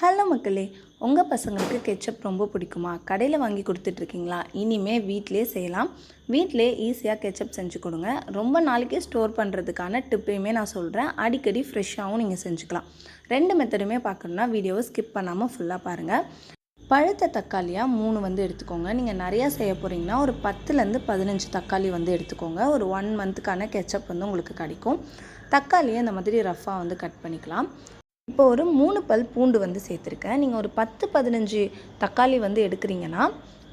Hello மக்களே உங்கள் பசங்களுக்கு கெச்சப் ரொம்ப பிடிக்குமா? கடையில் வாங்கி கொடுத்துட்ருக்கீங்களா? இனிமே வீட்டிலே செய்யலாம். வீட்டிலே ஈஸியாக கெச்சப் செஞ்சு கொடுங்க. ரொம்ப நாளைக்கு ஸ்டோர் பண்ணுறதுக்கான டிப்பையுமே நான் சொல்கிறேன் அடிக்கடி ஃப்ரெஷ்ஷாகவும் நீங்கள் செஞ்சுக்கலாம். ரெண்டு மெத்தடுமே பார்க்கணுன்னா வீடியோவை ஸ்கிப் பண்ணாமல் ஃபுல்லாக பாருங்கள் பழுத்த தக்காளியாக மூணு வந்து எடுத்துக்கோங்க. நீங்கள் நிறையா செய்ய போகிறீங்கன்னா ஒரு பத்துலேருந்து பதினஞ்சு தக்காளி வந்து எடுத்துக்கோங்க. ஒரு ஒன் மந்த்துக்கான கெச்சப் வந்து உங்களுக்கு கிடைக்கும். தக்காளியை இந்த மாதிரி ரஃப்பாக வந்து கட் பண்ணிக்கலாம். இப்போ ஒரு மூணு பல் பூண்டு வந்து சேர்த்துருக்கேன். நீங்கள் ஒரு பத்து பதினஞ்சு தக்காளி வந்து எடுக்கிறீங்கன்னா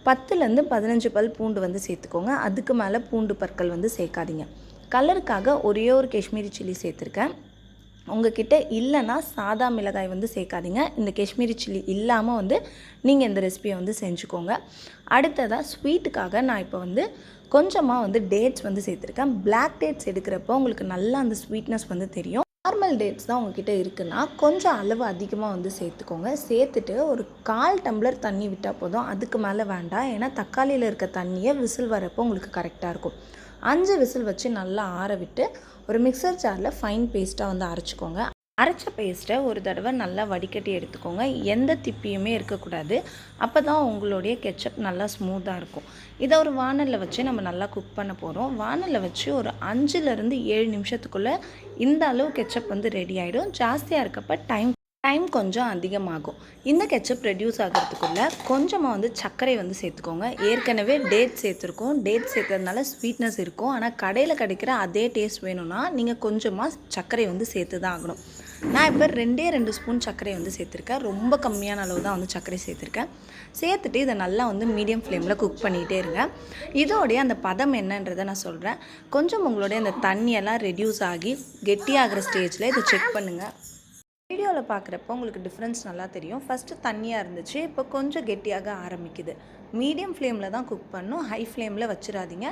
பத்துலேருந்து பதினஞ்சு பல் பூண்டு வந்து சேர்த்துக்கோங்க. அதுக்கு மேலே பூண்டு பற்கள் வந்து சேர்க்காதீங்க. கலருக்காக ஒரே ஒரு காஷ்மீரி சில்லி சேர்த்துருக்கேன். உங்ககிட்ட இல்லைன்னா சாதா மிளகாய் வந்து சேர்க்காதீங்க. இந்த காஷ்மீரி சில்லி இல்லாமல் வந்து நீங்கள் இந்த ரெசிபியை வந்து செஞ்சுக்கோங்க. அடுத்ததாக ஸ்வீட்டுக்காக நான் இப்போ வந்து கொஞ்சமாக வந்து டேட்ஸ் வந்து சேர்த்துருக்கேன். பிளாக் டேட்ஸ் எடுக்கிறப்போ உங்களுக்கு நல்லா அந்த ஸ்வீட்னஸ் வந்து தெரியும். நார்மல் டேட்ஸ் தான் உங்ககிட்ட இருக்குன்னா கொஞ்சம் அளவு அதிகமாக வந்து சேர்த்துக்கோங்க. சேர்த்துட்டு ஒரு கால் டம்ளர் தண்ணி விட்டால் போதும். அதுக்கு மேலே வேண்டாம். ஏன்னா தக்காளியில் இருக்க தண்ணியை விசில் வரப்போ உங்களுக்கு கரெக்டாக இருக்கும். அஞ்சு விசில் வச்சு நல்லா ஆற விட்டு ஒரு மிக்சர் ஜாரில் ஃபைன் பேஸ்ட்டாக வந்து அரைச்சிக்கோங்க. அரைச்ச பேஸ்ட்டை ஒரு தடவை நல்லா வடிகட்டி எடுத்துக்கோங்க. எந்த திப்பியுமே இருக்கக்கூடாது. அப்போ தான் உங்களுடைய கெச்சப் நல்லா ஸ்மூத்தாக இருக்கும். இதை ஒரு வானலில் வச்சு நம்ம நல்லா குக் பண்ண போகிறோம் வானலில் வச்சு ஒரு அஞ்சுலேருந்து ஏழு நிமிஷத்துக்குள்ளே இந்த அளவு கெச்சப் வந்து ரெடி ஆகிடும் ஜாஸ்தியாக இருக்கப்ப டைம் டைம் கொஞ்சம் அதிகமாகும். இந்த கெச்சப் ரெடியூஸ் ஆகிறதுக்குள்ளே கொஞ்சமாக வந்து சர்க்கரை வந்து சேர்த்துக்கோங்க. ஏற்கனவே டேட் சேர்த்துருக்கோம். டேட் சேர்த்ததுனால ஸ்வீட்னஸ் இருக்கும். ஆனால் கடையில் கிடைக்கிற அதே டேஸ்ட் வேணும்னா நீங்கள் கொஞ்சமாக சர்க்கரை வந்து சேர்த்து தான் ஆகணும். நான் இப்போ ரெண்டே ரெண்டு ஸ்பூன் சர்க்கரை வந்து சேர்த்துருக்கேன். ரொம்ப கம்மியான அளவு தான் வந்து சர்க்கரை சேர்த்துருக்கேன். சேர்த்துட்டு இதை நல்லா வந்து மீடியம் ஃப்ளேமில் குக் பண்ணிகிட்டே இருங்க. இதோடைய அந்த பதம் என்னன்றதை நான் சொல்கிறேன் கொஞ்சம் உங்களுடைய அந்த தண்ணியெல்லாம் ரெடியூஸ் ஆகி கெட்டியாகிற ஸ்டேஜில் இதை செக் பண்ணுங்கள் வீடியோவில் பார்க்குறப்ப உங்களுக்கு டிஃப்ரென்ஸ் நல்லா தெரியும். ஃபஸ்ட்டு தண்ணியாக இருந்துச்சு இப்போ கொஞ்சம் கெட்டியாக ஆரம்பிக்குது. மீடியம் ஃப்ளேமில் தான் குக் பண்ணும். ஹை ஃப்ளேமில் வச்சிடாதீங்க.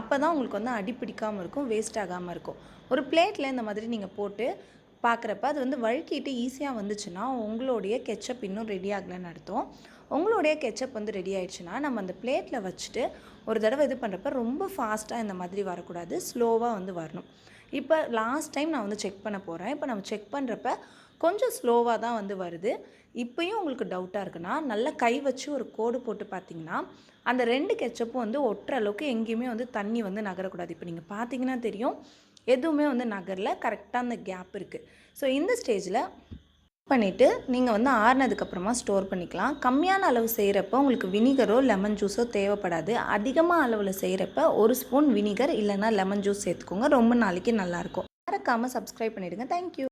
அப்போ தான் உங்களுக்கு வந்து அடி பிடிக்காமல் இருக்கும் வேஸ்ட் ஆகாமல் இருக்கும். ஒரு பிளேட்டில் இந்த மாதிரி நீங்கள் போட்டு பார்க்குறப்ப அது வந்து வழுக்கிட்டு ஈஸியாக வந்துச்சுன்னா உங்களுடைய கெச்சப் இன்னும் ரெடி ஆகலைன்னு அர்த்தம். உங்களுடைய கெச்சப் வந்து ரெடி ஆயிடுச்சுன்னா நம்ம அந்த பிளேட்டில் வச்சுட்டு ஒரு தடவை இது பண்ணுறப்ப ரொம்ப ஃபாஸ்ட்டாக இந்த மாதிரி வரக்கூடாது. ஸ்லோவாக வந்து வரணும். இப்போ லாஸ்ட் டைம் நான் வந்து செக் பண்ண போகிறேன் இப்போ நம்ம செக் பண்ணுறப்ப கொஞ்சம் ஸ்லோவாக தான் வந்து வருது. இப்போயும் உங்களுக்கு டவுட்டாக இருக்குன்னா நல்லா கை வச்சு ஒரு கோடு போட்டு பார்த்தீங்கன்னா அந்த ரெண்டு கெச்சப்பும் வந்து ஒட்டுற அளவுக்கு எங்கேயுமே வந்து தண்ணி வந்து நகரக்கூடாது. இப்போ நீங்கள் பார்த்தீங்கன்னா தெரியும். எதுவுமே வந்து நகரில் கரெக்டாக அந்த கேப் இருக்குது ஸோ இந்த ஸ்டேஜில் பண்ணிவிட்டு நீங்கள் வந்து ஆறுனதுக்கப்புறமா ஸ்டோர் பண்ணிக்கலாம். கம்மியான அளவு செய்கிறப்ப உங்களுக்கு வினிகரோ லெமன் ஜூஸோ தேவைப்படாது. அதிகமாக அளவில் செய்கிறப்ப ஒரு ஸ்பூன் வினிகர் இல்லைனா லெமன் ஜூஸ் சேர்த்துக்கோங்க. ரொம்ப நாளைக்கு நல்லாயிருக்கும் மறக்காமல் சப்ஸ்கிரைப் பண்ணிவிடுங்க தேங்க்யூ